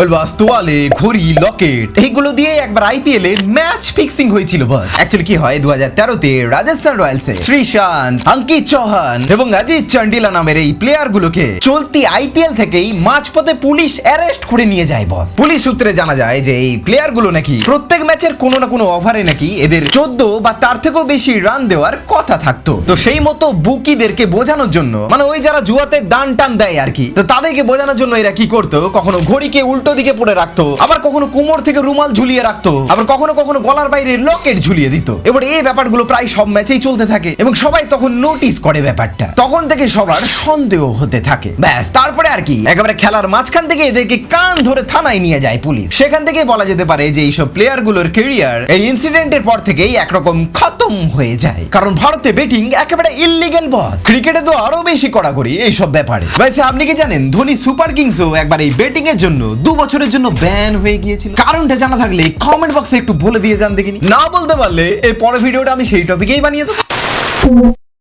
ওই বাস তোয়ালে ঘড়ি, লকেট, এইগুলো দিয়ে একবার আইপিএল এ ম্যাচ ফিক্সিং হয়েছিল অ্যাকচুয়ালি কি হয়? দু হাজার তেরোতে রাজস্থান রয়্যালসে শ্রীশান্ত, অঙ্কিত চৌহান এবং অজিত চান্ডিলা নামের এই প্লেয়ার গুলোকে চলতি আইপিএল থেকেই মাঝপথে পুলিশ অ্যারেস্ট করে নিয়ে যায় বস। পুলিশ সূত্রে জানা যায় যে এই প্লেয়ারগুলো নাকি প্রত্যেক ম্যাচের কোনো না কোনো ওভারে নাকি এদের চোদ্দ বা তার থেকেও বেশি রান দেওয়ার কথা থাকতো। তো সেই মতো বুকিদেরকে বোঝানোর জন্য মানে ওই যারা জুয়াতে দান টান দেয় আর কি, তো তাদেরকে বোঝানোর জন্য এরা কি করতো? কখনো ঘড়িকে উল্টো দিকে পড়ে রাখতো, আবার কখনো কোমর থেকে রুমাল ঝুলিয়ে রাখতো, আবার কখনো কখনো গলার বাইরে লকেট ঝুলিয়ে দিত। এবার এই ব্যাপারগুলো প্রায় সব ম্যাচেই চলতে থাকে এবং সবাই তখন নোটিস করে ব্যাপারটা। তখন থেকে সবার সন্দেহ হতে থাকে। ব্যাস, তারপরে আর কি, একেবারে খেলার মাঝখান থেকে এদেরকে কান ধরে থানায় নিয়ে যায় পুলিশ। সেখান থেকেই বলা যেতে পারে যে এইসব প্লেয়ার গুলোর কেরিয়ার এই ইনসিডেন্টের পর থেকেই একরকম খতম হয়ে যায়। কারণ ভারতে ব্যাটিং একেবারে ইলিগেল বস ক্রিকেটে তো আরও বেশি কড়াকড়ি এইসব ব্যাপারে। ভাইসে আপনি কি জানেন, ধোনি সুপার কিংসও একবার এই ব্যাটিং এর জন্য দু বছরের জন্য ব্যান হয়ে গিয়েছিল। কারণটা জানা থাকলে কমেন্ট বক্সে একটু বলে দিয়ে যান দেখিনি। না বলতে পারলে এই পরের ভিডিওটা আমি সেই টপিকেই বানিয়ে দেবো।